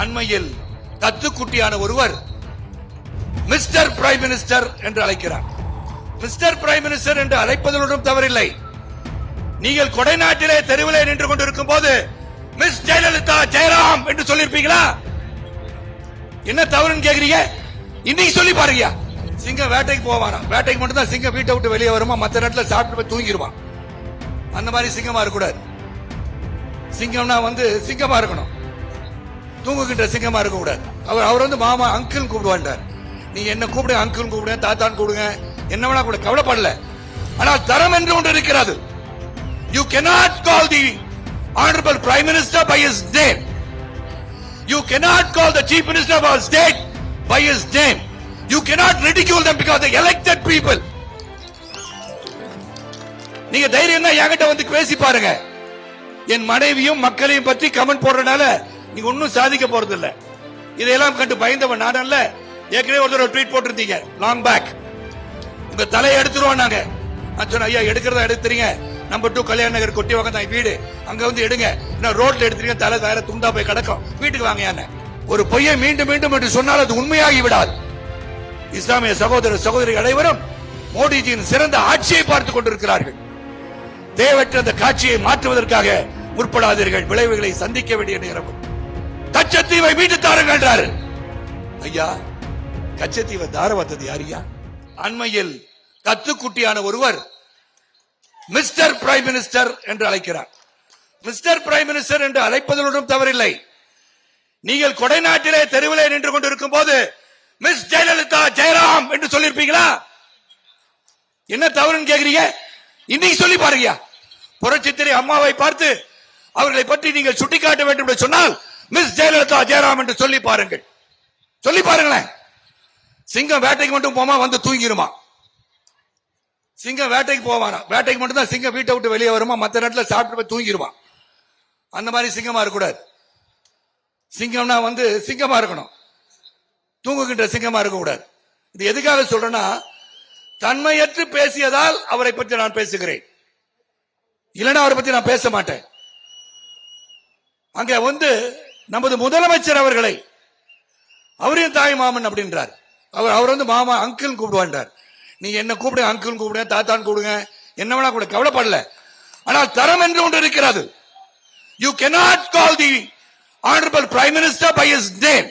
அண்மையில் தத்துக்குட்டியான ஒருவர் mister prime minister என்று அழைக்கிறார். மிஸ்டர் பிரைம் மினிஸ்டர் என்று அழைப்பதிலும் தவறில்லை. நீங்கள் கொடைநாட்டிலே தெருவிலே நின்று கொண்டிருக்கும் போது மிஸ் ஜெயலலிதா ஜெயராம் என்று சொல்லிருப்பீங்களா என்ன தவறுன்னு கேக்குறீங்க? இன்னைக்கு சொல்லி பாருங்க சிங்கம் வேட்டைக்கு போவானா வேட்டைக்கு மட்டும் தான் சிங்கம் வீட்டை விட்டு வெளியே வருமா? மற்ற நேரத்தில் சாப்பிட்டு போய் தூங்கிடுவான் அந்த மாதிரி சிங்கமா இருக்கக்கூடாது. சிங்கம்னா வந்து சிங்கமா இருக்கணும். தூங்குகின்ற சிங்கமா இருக்க கூடாது. அவர் அவர் வந்து மாமா அங்கிள் கூப்பிடுவாண்டார் நீ என்ன கூப்பிடு அங்கிள் கூப்பிடுங்க தாத்தான் கூப்பிடுங்க என்ன வேணா கூட கவலைப்படல. ஆனால் தரம் என்று ஒன்று இருக்கிறது. You cannot call the honourable prime minister by his name you cannot call the chief minister of our by his his you you cannot ridicule them because they elected நீங்க தைரியம் தான் என்கிட்ட வந்து பேசி பாருங்க. என் மனைவியும் மக்களையும் பற்றி கமெண்ட் போடுறதுனால நீங்க ஒன்னும் சாதிக்க போறது இல்ல இதையெல்லாம் கண்டு பயந்தவன் நான் அல்ல ஏற்கனவே ஒரு தடவை ட்வீட் போட்டிருந்தீங்க. லாங் பேக் உங்க தலையை எடுத்துருவோம் நாங்க. நான் சொன்னேன் ஐயா எடுக்கிறதா எடுத்துறீங்க. நம்பர் டூ கல்யாண நகர் கொட்டி தான் வீடு. அங்க வந்து எடுங்க. இன்னும் ரோட்ல எடுத்துறீங்க தலை வேற துண்டா போய் கிடக்கும். வீட்டுக்கு வாங்க ஒரு பொய்யை மீண்டும் மீண்டும் என்று சொன்னால் அது உண்மையாகி விடாது. இஸ்லாமிய சகோதர சகோதரி அனைவரும் மோடிஜியின் சிறந்த ஆட்சியை பார்த்துக் கொண்டிருக்கிறார்கள். தேவையற்ற அந்த காட்சியை மாற்றுவதற்காக முற்படாதீர்கள். விளைவுகளை சந்திக்க வேண்டிய நேரம் கச்சத்தீவை மீட்டு தாருங்கள் என்றாரு. ஐயா கச்சத்தீவை தார வந்தது யாரியா அண்மையில் கத்துக்குட்டியான ஒருவர் மிஸ்டர் பிரைம் மினிஸ்டர் என்று அழைக்கிறார். மிஸ்டர் பிரைம் மினிஸ்டர் என்று அழைப்பதிலும் தவறில்லை. நீங்கள் கொடைநாட்டிலே தெருவிலே நின்று கொண்டிருக்கும் போது மிஸ் ஜெயலலிதா ஜெயராம் என்று சொல்லியிருப்பீங்களா? என்ன தவறுன்னு கேக்குறீங்க? இன்னைக்கு சொல்லி பாருங்க புரட்சித்திரை அம்மாவை பார்த்து அவர்களை பற்றி நீங்கள் சுட்டிக்காட்ட வேண்டும் என்று சொன்னால் மிஸ் ஜெயலலிதா ஜெயராம் என்று சொல்லி பாருங்கள். சொல்லி பாருங்களேன். சிங்கம் வேட்டைக்கு மட்டும் போமா வந்து தூங்கிருமா? சிங்கம் வேட்டைக்கு போவானா வேட்டைக்கு மட்டும் தான் சிங்கம் வீட்டை விட்டு வெளியே வருமா? மற்ற நேரத்தில் சாப்பிட்டு போய் தூங்கிடுவான் அந்த மாதிரி சிங்கமா இருக்கக்கூடாது. சிங்கம்னா வந்து சிங்கமா இருக்கணும். தூங்குகின்ற சிங்கமா இருக்கக்கூடாது. இது எதுக்காக சொல்றேன்னா தன்மையற்று பேசியதால் அவரை பற்றி நான் பேசுகிறேன். இல்லைன்னா அவரை பற்றி நான் பேச மாட்டேன். அங்க வந்து நமது முதலமைச்சர் அவர்களை அவரையும் தாய் மாமன் அப்படின்றார் அவர் அவர் வந்து மாமா அங்கிள் கூப்பிடுவான்றார் நீ என்ன கூப்பிடுங்க அங்கிள் கூப்பிடுங்க தாத்தான் கூடுங்க என்ன வேணா கூட கவலைப்படல ஆனால் தரம் என்று ஒன்று இருக்கிறது you cannot call the honourable prime minister by his name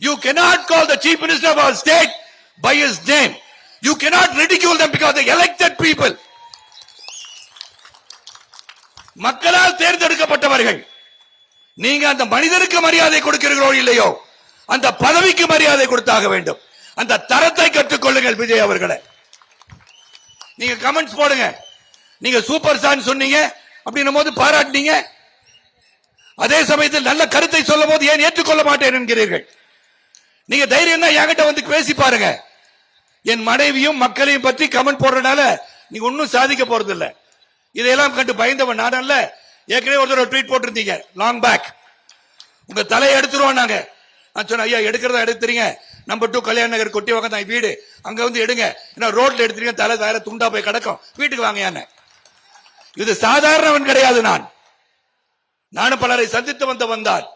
you cannot call the chief minister of our state by his name you cannot ridicule them because elected people மக்களால் தேர்ந்தெடுக்கப்பட்டவர்கள் நீங்க அந்த மனிதனுக்கு மரியாதை கொடுக்கிறீர்களோ இல்லையோ அந்த பதவிக்கு மரியாதை கொடுத்தாக வேண்டும். அந்த தரத்தை கற்றுக்கொள்ளுங்கள் விஜய் அவர்களை. நீங்க கமெண்ட்ஸ் போடுங்க. நீங்க சூப்பர் ஸ்டார் சொன்னீங்க அப்படின்னும் போது பாராட்டினீங்க. அதே சமயத்தில் நல்ல கருத்தை சொல்லும் போது ஏன் ஏற்றுக்கொள்ள மாட்டேன் என்கிறீர்கள். நீங்க தைரியம் தான் என்கிட்ட வந்து பேசி பாருங்க. என் மனைவியும் மக்களையும் பற்றி கமெண்ட் போடுறதுனால நீங்க ஒன்னும் சாதிக்க போறது இல்லை இதையெல்லாம் கண்டு பயந்தவன் நான் அல்ல ஏற்கனவே ஒருத்தர் ட்வீட் போட்டிருந்தீங்க. லாங் பேக் உங்க தலையை எடுத்துருவோம் நாங்க. நான் சொன்னேன் ஐயா எடுக்கிறதா எடுத்துறீங்க. நம்பர் டூ கல்யாண நகர் கொட்டி தான் வீடு. அங்க வந்து எடுங்க. ஏன்னா ரோட்ல எடுத்துறீங்க தலை வேற துண்டா போய் கிடக்கும். வீட்டுக்கு வாங்க என்ன? இது சாதாரணவன் கிடையாது நான். நானும் பலரை சந்தித்து வந்த வந்தார்.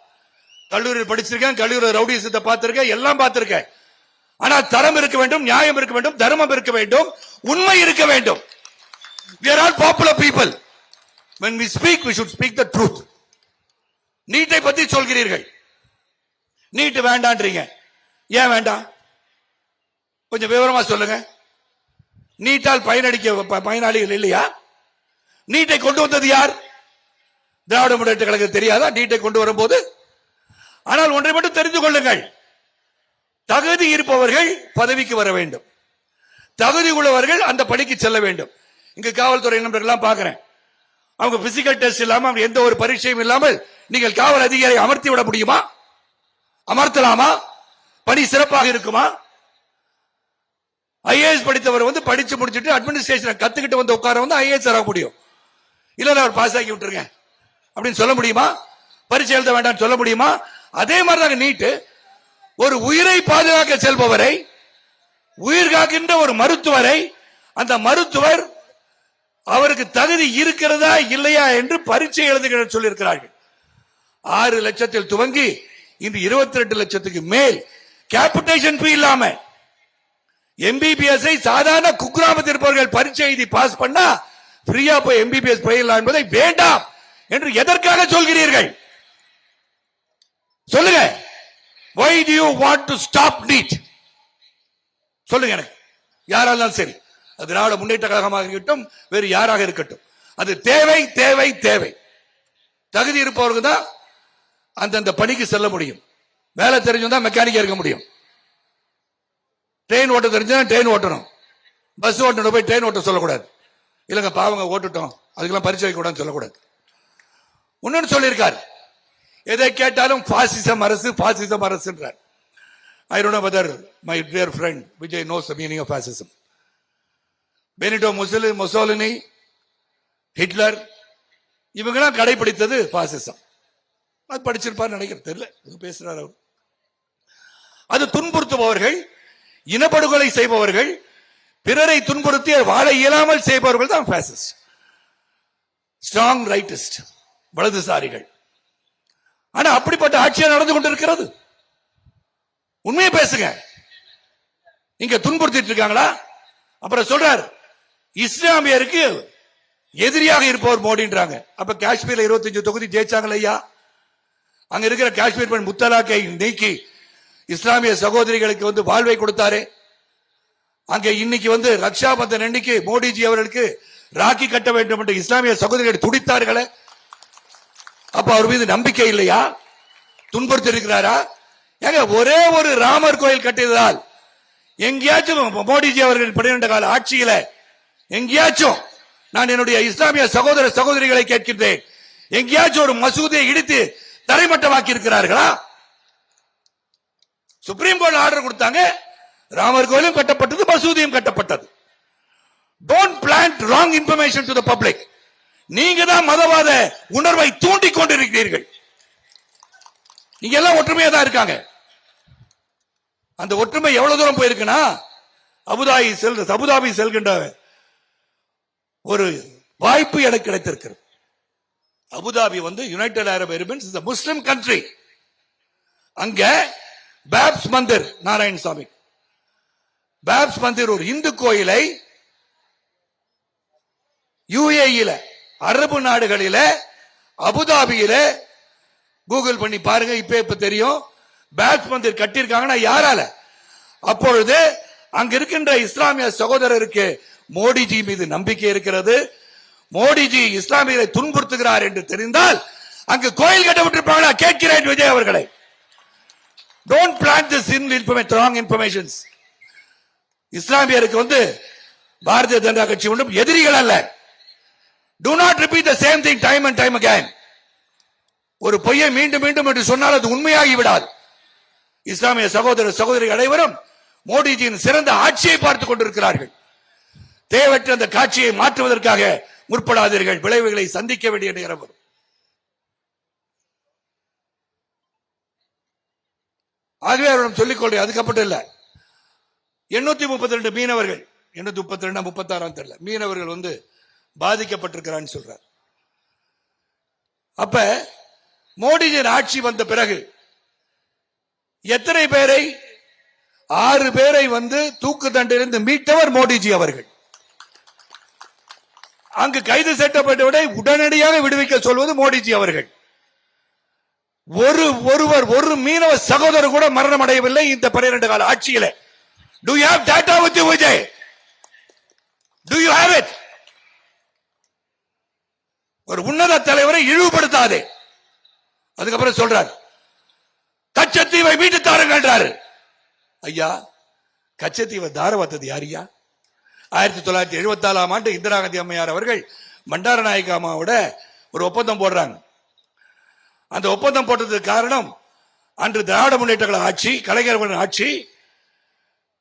கல்லூரியில் படிச்சிருக்கேன் கல்லூரி ரவுடிசத்தை பார்த்திருக்கேன் எல்லாம் பார்த்திருக்கேன். ஆனால் தரம் இருக்க வேண்டும் நியாயம் இருக்க வேண்டும் தர்மம் இருக்க வேண்டும் உண்மை இருக்க வேண்டும். Popular people when we speak we should speak the truth. நீட்டை பத்தி சொல்கிறீர்கள். நீட் வேண்டான்றீங்க. ஏன் வேண்டாம்? கொஞ்சம் விவரமா சொல்லுங்க. நீட்டால் பயனடிக்க ப- பயனாளிகள் இல்லையா? நீட்டை கொண்டு வந்தது யார்? திராவிட முன்னேற்ற கழகம் தெரியாதா? நீட்டை கொண்டு வரும்போது? ஆனால் ஒன்றை மட்டும் தெரிந்து கொள்ளுங்கள். தகுதி இருப்பவர்கள் பதவிக்கு வர வேண்டும். தகுதி உள்ளவர்கள் அந்த பணிக்கு செல்ல வேண்டும். இங்கு காவல்துறை நண்பர்கள்லாம் பார்க்கிறேன். அவங்க பிசிக்கல் டெஸ்ட் இல்லாமல் அவங்க எந்த ஒரு பரீட்சையும் இல்லாமல் நீங்கள் காவல் அதிகாரி அமர்த்தி விட முடியுமா? அமர்த்தலாமா? பணி சிறப்பாக இருக்குமா? ஐஏஎஸ் படித்தவர் வந்து படிச்சு முடிச்சிட்டு அட்மினிஸ்ட்ரேஷனை கத்துக்கிட்டு வந்து உட்கார வந்து ஐஏஎஸ் ஆக முடியும். இல்ல அவர் பாஸ் ஆக்கி விட்டுருங்க. அப்படின்னு சொல்ல முடியுமா? பரிட்சை எழுத வேண்டாம்னு சொல்ல முடியுமா? அதே மாதிரிதாங்க நீட்டு. ஒரு உயிரை பாதுகாக்க செல்பவரை உயிர் காக்கின்ற ஒரு மருத்துவரை அந்த மருத்துவர் அவருக்கு தகுதி இருக்கிறதா இல்லையா என்று பரீட்சை எழுதுகிற சொல்லியிருக்கிறார்கள். ஆறு லட்சத்தில் துவங்கி இந்த இருபத்தி ரெண்டு லட்சத்துக்கு மேல். கேபிட்டேஷன் ஃபீ இல்லாம. எம்பிபிஎஸ் சாதாரண குக்கிராமத்தில் இருப்பவர்கள் பரீட்சை எழுதி பாஸ் பண்ணா ஃப்ரீயா போய் எம்பிபிஎஸ் பயிரலாம் என்பதை வேண்டாம் என்று எதற்காக சொல்கிறீர்கள்? சொல்லுங்க. Why do you want to stop NEET சொல்லுங்க எனக்கு. யாரா இருந்தாலும் சரி. திராவிட முன்னேற்ற கழகமாக இருக்கட்டும் வேறு யாராக இருக்கட்டும். அது தேவை தேவை தேவை. தகுதி இருப்பவருக்கு தான் அந்தந்த பணிக்கு செல்ல முடியும். வேலை தெரிஞ்சுதான் மெக்கானிக்கா இருக்க முடியும். ட்ரெயின் ஓட்ட தெரிஞ்சா ட்ரெயின் ஓட்டணும். பஸ் ஓட்டணும் போய் ட்ரெயின் ஓட்ட சொல்லக்கூடாது. இல்லைங்க பாவங்க ஓட்டுட்டோம். அதுக்கெல்லாம் பரிச்சை வைக்கக்கூடாதுன்னு சொல்லக்கூடாது. இன்னொன்னு சொல்லியிருக்காரு. எதை கேட்டாலும் பாசிசம் அரசு பாசிசம் அரசுன்றார். I don't know my dear friend Vijay knows meaning of fascism Benito Mussolini Mussolini Hitler இவங்கெல்லாம் கடைபிடித்தது பாசிசம் அது படிச்சிருப்பார் நினைக்கிறேன். தெரியல. ஏதோ பேசுறாரு அவர். அது துன்புறுத்துபவர்கள் இனப்படுகொலை செய்பவர்கள் பிறரை துன்புறுத்தி வாழ இயலாமல் செய்பவர்கள் தான் பாசிஸ்ட் ஸ்ட்ராங் ரைட்டிஸ்ட் வலதுசாரிகள். ஆனா அப்படிப்பட்ட ஆட்சியா நடந்து கொண்டிருக்கிறது? உண்மையை பேசுங்க. இங்க துன்புறுத்திட்டு இருக்காங்களா? அப்புறம் சொல்றாரு இஸ்லாமியருக்கு எதிரியாக இருப்பவர் மோடின்றாங்க. அப்ப காஷ்மீர்ல 25 தொகுதி ஜெயிச்சாங்களா ஐயா? அங்க இருக்கிற காஷ்மீர் பெண் முத்தலாக்கை நீக்கி இஸ்லாமிய சகோதரிகளுக்கு வந்து வாழ்வை கொடுத்தாரு. அங்க இன்னைக்கு வந்து ரக்ஷா பந்தன் அன்னைக்கு மோடிஜி அவர்களுக்கு ராக்கி கட்ட வேண்டும் என்று இஸ்லாமிய சகோதரிகள் துடித்தார்களே. அப்ப அவர் மீது நம்பிக்கை இல்லையா? துன்புறுத்தி இருக்கிறாரா ஏங்க ஒரே ஒரு ராமர் கோயில் கட்டியதால் எங்கேயாச்சும் மோடிஜி அவர்கள் பன்னிரண்டு கால ஆட்சியில எங்கேயாச்சும் நான் என்னுடைய இஸ்லாமிய சகோதர சகோதரிகளை கேட்கின்றேன். எங்கேயாச்சும் ஒரு மசூதியை இடித்து தரைமட்டமாக்கி இருக்கிறார்களா சுப்ரீம் கோர்ட் ஆர்டர் கொடுத்தாங்க. ராமர் கோயிலும் கட்டப்பட்டது மசூதியும் கட்டப்பட்டது. Don't plant wrong information to the public நீங்க தான் மதவாத உணர்வை தூண்டிக் கொண்டிருக்கிறீர்கள். நீங்க எல்லாம் ஒற்றுமையா தான் இருக்காங்க. அந்த ஒற்றுமை எவ்வளவு தூரம் போயிருக்குன்னா? அபுதாபி செல் அபுதாபி செல்கின்ற ஒரு வாய்ப்பு எனக்கு கிடைத்திருக்கிறது. அபுதாபி வந்து United Arab Emirates is Muslim country அங்க பேப்ஸ் மந்திர் நாராயணசாமி பேப்ஸ் மந்திர் ஒரு இந்து கோயிலை யுஏஇல அரபு நாடுகளில அபுதாபியில கூகுள் பண்ணி பாருங்க இப்ப இப்ப தெரியும்? பேப்ஸ் மந்திர் கட்டியிருக்காங்கன்னா யாரால? அப்பொழுது அங்க இருக்கின்ற இஸ்லாமிய சகோதரருக்கு மோடிஜி மீது நம்பிக்கை இருக்கிறது. மோடிஜி இஸ்லாமியரை துன்புறுத்துகிறார் என்று தெரிந்தால் அங்கு கோயில் கட்டப்பட்டிருப்பாங்களா? கேட்கிறேன் விஜய் அவர்களை. Don't plan this in information wrong informations இஸ்லாமியருக்கு வந்து பாரதிய ஜனதா கட்சி ஒன்றும் எதிரிகள் அல்ல. Do not repeat the same thing time and time again ஒரு பொய்யை மீண்டும் மீண்டும் என்று சொன்னால் அது உண்மையாகி விடாது. இஸ்லாமிய சகோதர சகோதரி அனைவரும் மோடிஜியின் சிறந்த ஆட்சியை பார்த்துக் கொண்டிருக்கிறார்கள். தேவையற்ற அந்த காட்சியை மாற்றுவதற்காக முற்படாதீர்கள். விளைவுகளை சந்திக்க வேண்டிய நேரம் வரும். ஆகவே அவரிடம் சொல்லிக் கொள்றேன். அதுக்கப்புறம் இல்ல. எண்ணூத்தி முப்பத்தி ரெண்டு மீனவர்கள். எண்ணூத்தி முப்பத்தி ரெண்டு முப்பத்தாறாம் தெரியல. மீனவர்கள் வந்து பாதிக்கப்பட்டிருக்கிறான்னு சொல்றார். அப்ப மோடிஜியின் ஆட்சி வந்த பிறகு எத்தனை பேரை? ஆறு பேரை வந்து தூக்கு தண்டிலிருந்து மீட்டவர் மோடிஜி அவர்கள். அங்கு கைது செய்யப்பட்டவரை உடனடியாக விடுவிக்க சொல்வது மோடிஜி அவர்கள். ஒரு ஒருவர் ஒரு மீனவ சகோதரர் கூட மரணம் அடையவில்லை இந்த பன்னிரண்டு கால ஆட்சியில. Do you have data with Vijay do you have it ஒரு உன்னத தலைவரை இழிவுபடுத்தாதே. அதுக்கப்புறம் சொல்றார் கச்சத்தீவை மீட்டு தாருங்கன்றாரு ஐயா கச்சத்தீவை தாரவாத்தது யாரியா ஆயிரத்தி தொள்ளாயிரத்தி எழுபத்தி நாலாம் ஆண்டு இந்திரா காந்தி அம்மையார் அவர்கள் பண்டார நாயக்க அம்மாவோட ஒரு ஒப்பந்தம் போடுறாங்க. அந்த ஒப்பந்தம் போட்டதுக்கு காரணம் அன்று திராவிட முன்னேற்ற ஆட்சி கலைஞர் ஆட்சி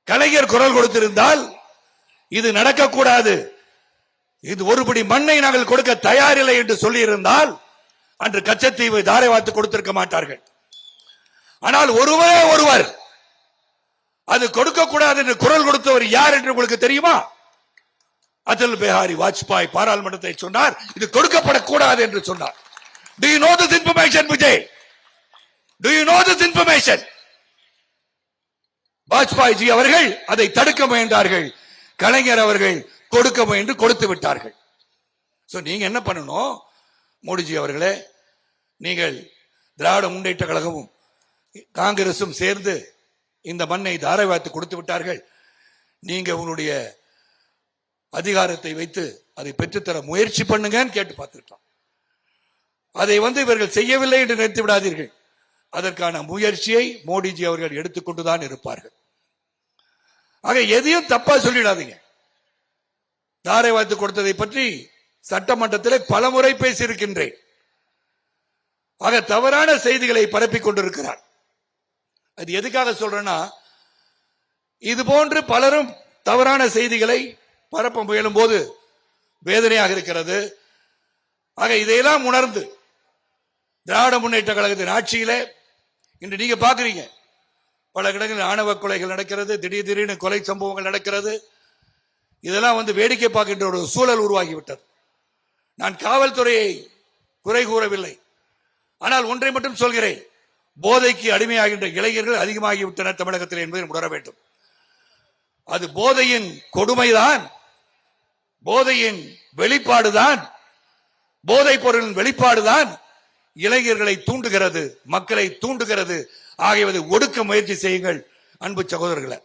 கலைஞர் குரல் கொடுத்திருந்தால் இது நடக்கக்கூடாது. இது ஒருபடி மண்ணை நாங்கள் கொடுக்க தயாரில்லை என்று சொல்லியிருந்தால் அன்று கச்சத்தீவு தாரை வார்த்து கொடுத்திருக்க மாட்டார்கள். ஆனால் ஒருவரே ஒருவர் அது கொடுக்கக்கூடாது என்று குரல் கொடுத்தவர் யார் என்று உங்களுக்கு தெரியுமா? அடல் பிஹாரி வாஜ்பாய் பாராளுமன்றத்தை சொன்னார் இது கொடுக்கப்படக்கூடாது என்று சொன்னார். Do you know this information, Vijay? Do you know this information அவர்கள் அதை தடுக்க முயன்றார்கள். கலைஞர் அவர்கள் கொடுக்க முயன்று கொடுத்து விட்டார்கள். ஸோ நீங்க என்ன பண்ணணும்? மோடிஜி அவர்களே நீங்கள் திராவிட முன்னேற்ற கழகமும் காங்கிரசும் சேர்ந்து இந்த மண்ணை தாரவாத்து கொடுத்து விட்டார்கள். நீங்க உங்களுடைய அதிகாரத்தை வைத்து அதை பெற்றுத்தர முயற்சி பண்ணுங்கன்னு கேட்டு பார்த்துட்டோம் அதை வந்து இவர்கள் செய்யவில்லை என்று நினைத்து விடாதீர்கள். அதற்கான முயற்சியை மோடிஜி அவர்கள் எடுத்துக்கொண்டுதான் இருப்பார்கள். ஆக எதையும் தப்பா சொல்லிடாதீங்க. தாரை வாய்த்து கொடுத்ததை பற்றி சட்டமன்றத்தில் பல முறை பேசியிருக்கின்றேன். ஆக தவறான செய்திகளை பரப்பிக் கொண்டிருக்கிறார். அது எதுக்காக சொல்றேன்னா இது போன்று பலரும் தவறான செய்திகளை பரப்ப முயலும் போது வேதனையாக இருக்கிறது. ஆக இதையெல்லாம் உணர்ந்து திராவிட முன்னேற்ற கழகத்தின் ஆட்சியிலே இன்று நீங்க பாக்குறீங்க பல இடங்களில் ஆணவ கொலைகள் நடக்கிறது திடீர் திடீர்னு கொலை சம்பவங்கள் நடக்கிறது. இதெல்லாம் வந்து வேடிக்கை பார்க்கின்ற ஒரு சூழல் உருவாகிவிட்டது. நான் காவல்துறையை குறை கூறவில்லை. ஆனால் ஒன்றை மட்டும் சொல்கிறேன். போதைக்கு அடிமையாகின்ற இளைஞர்கள் அதிகமாகிவிட்டனர் தமிழகத்தில் என்பதை உணர வேண்டும். அது போதையின் கொடுமைதான். போதையின் வெளிப்பாடுதான் போதைப் பொருளின் வெளிப்பாடுதான் இளைஞர்களை தூண்டுகிறது மக்களை தூண்டுகிறது. ஆகியவதை ஒடுக்க முயற்சி செய்யுங்கள் அன்பு சகோதரர்களை.